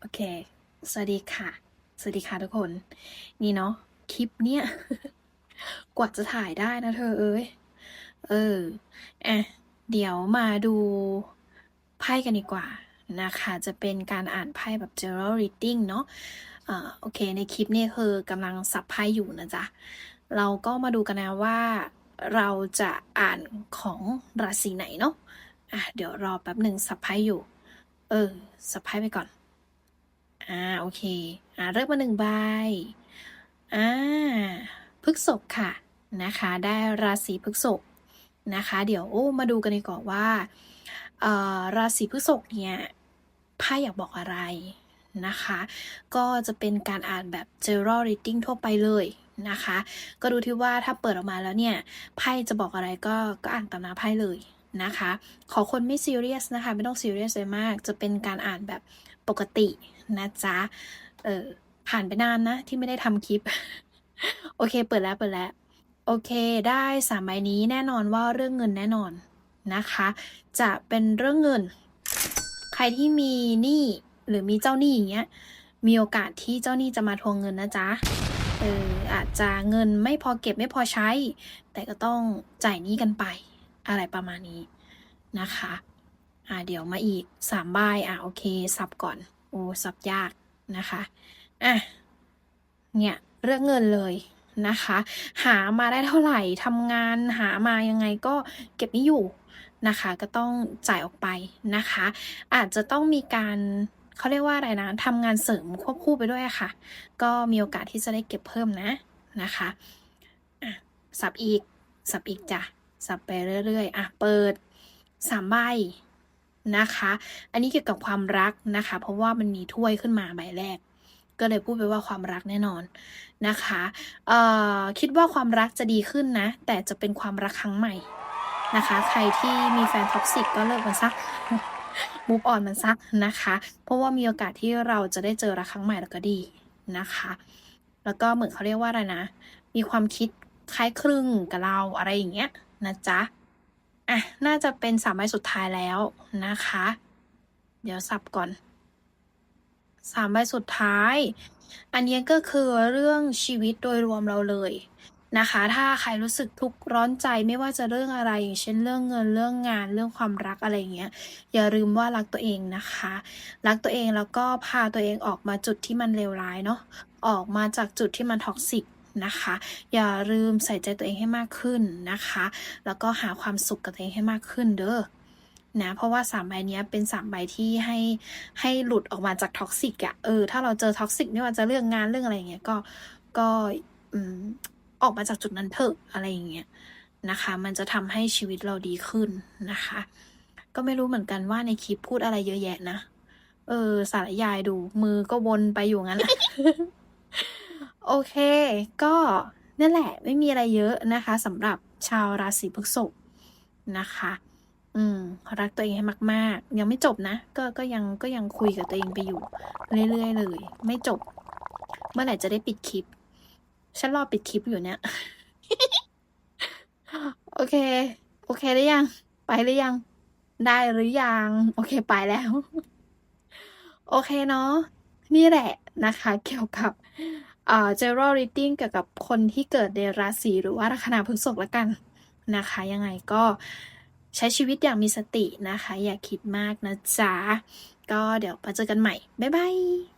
โอเค สวัสดีค่ะ สวัสดีค่ะทุกคน นี่เนาะ คลิปเนี้ยกว่าจะถ่ายได้นะเธอเอ้ย เอออะเดี๋ยวมาดูไพ่กันดีกว่านะคะ จะเป็นการอ่านไพ่แบบ general reading เนาะอ่าโอเค ในคลิปนี้คือกำลังสับไพ่อยู่นะจ๊ะ เราก็มาดูกันนะว่าเราจะอ่านของราศีไหนเนาะ อะ เดี๋ยวรอแป๊บหนึ่งสับไพ่อยู่ เออ สับไพ่ไปก่อน อ่าโอเคอ่าเริ่มมาหนึ่งใบอ่าพฤกษภค่ะนะคะ ได้ราศีพฤกษภนะคะ เดี๋ยวมาดูกันดีกว่าว่าเอ่อราศีพฤษภเนี่ยไพ่อยากบอกอะไรนะคะ ก็จะเป็นการอ่านแบบ general reading ทั่วไปเลยนะคะ ก็ดูที่ว่าถ้าเปิดออกมาแล้วเนี่ยไพ่จะบอกอะไรก็ก็อ่านตามหน้าไพ่เลยนะคะ ขอคนไม่ซีเรียสนะคะ ไม่ต้องซีเรียสเลยมาก จะเป็นการอ่านแบบ ปกตินะจ๊ะ เออผ่านไปนานนะ ที่ไม่ได้ทำคลิป โอเค เปิดแล้วเปิดแล้ว โอเค ได้สามใบนี้แน่นอนว่าเรื่องเงินแน่นอนนะคะ จะเป็นเรื่องเงิน ใครที่มีหนี้หรือมีเจ้าหนี้อย่างเงี้ย มีโอกาสที่เจ้าหนี้จะมาทวงเงินนะจ๊ะเอออาจจะเงินไม่พอเก็บไม่พอใช้ แต่ก็ต้องจ่ายหนี้กันไป อะไรประมาณนี้นะคะ อ่าเดี๋ยวมาอีกสามใบอะโอเคสับก่อน โอ้สับยากนะคะอะเนี่ยเรื่องเงินเลยนะคะ หามาได้เท่าไหร่ทำงานหามายังไงก็เก็บไม่อยู่นะคะก็ต้องจ่ายออกไปนะคะ อาจจะต้องมีการเขาเรียกว่าอะไรนะทำงานเสริมควบคู่ไปด้วยะค่ะ ก็มีโอกาสที่จะได้เก็บเพิ่มนะนะคะอะสับอีกสับอีกจ้ะสับไปเรื่อยๆอะเปิดสามใบ นะคะ อันนี้เกี่ยวกับความรักนะคะ เพราะว่ามันมีถ้วยขึ้นมาใบแรก ก็เลยพูดไปว่าความรักแน่นอนนะคะเอ่อคิดว่าความรักจะดีขึ้นนะ แต่จะเป็นความรักครั้งใหม่นะคะ ใครที่มีแฟนท็อกซิกก็เลิกมันซะมูฟออนมันซะนะคะ เพราะว่ามีโอกาสที่เราจะได้เจอรักครั้งใหม่แล้วก็ดีนะคะ แล้วก็เหมือนเขาเรียกว่าอะไรนะ มีความคิดคล้ายคลึงกับเราอะไรอย่างเงี้ยนะจ๊ะ อะ น่าจะเป็นสามใบสุดท้ายแล้วนะคะ เดี๋ยวสับก่อนสามใบสุดท้าย อันนี้ก็คือเรื่องชีวิตโดยรวมเราเลยนะคะ ถ้าใครรู้สึกทุกข์ร้อนใจไม่ว่าจะเรื่องอะไรอย่างเช่นเรื่องเงินเรื่องงานเรื่องความรักอะไรอย่างเงี้ย อย่าลืมว่ารักตัวเองนะคะ รักตัวเองแล้วก็พาตัวเองออกมาจุดที่มันเลวร้ายเนาะ ออกมาจากจุดที่มันท็อกซิก นะคะ อย่าลืมใส่ใจตัวเองให้มากขึ้นนะคะ แล้วก็หาความสุขกับตัวเองให้มากขึ้นเด้อนะเพราะว่าสามใบนี้เป็นสามใบที่ให้ให้หลุดออกมาจากท็อกซิกอะเออถ้าเราเจอท็อกซิกไม่ว่าจะเรื่องงานเรื่องอะไรอย่างเงี้ยก็ก็อืมออกมาจากจุดนั้นเถอะอะไรอย่างเงี้ยนะคะ มันจะทำให้ชีวิตเราดีขึ้นนะคะ ก็ไม่รู้เหมือนกันว่าในคลิปพูดอะไรเยอะแยะนะ เออ สารยายดูมือก็วนไปอยู่งั้น โอเค ก็นั่นแหละไม่มีอะไรเยอะนะคะสำหรับชาวราศีพฤษภนะคะ อืมรักตัวเองให้มาก ๆ ยังไม่จบนะ ก็ก็ยังก็ยังคุยกับตัวเองไปอยู่ เรื่อยๆเลย ไม่จบ เมื่อไหร่จะได้ปิดคลิป ฉันรอปิดคลิปอยู่เนี่ย โอเค โอเคหรือยัง ไปหรือยัง ได้หรือยัง โอเคไปแล้ว โอเคเนาะนี่แหละนะคะ เกี่ยวกับ อ่อ general reading เกี่ยวกับคนที่เกิดในราศีหรือว่าลัคนาพฤษภละกันนะคะ ยังไงก็ใช้ชีวิตอย่างมีสตินะคะ อย่าคิดมากนะจ๊ะ ก็เดี๋ยวมาเจอกันใหม่ บ๊ายบาย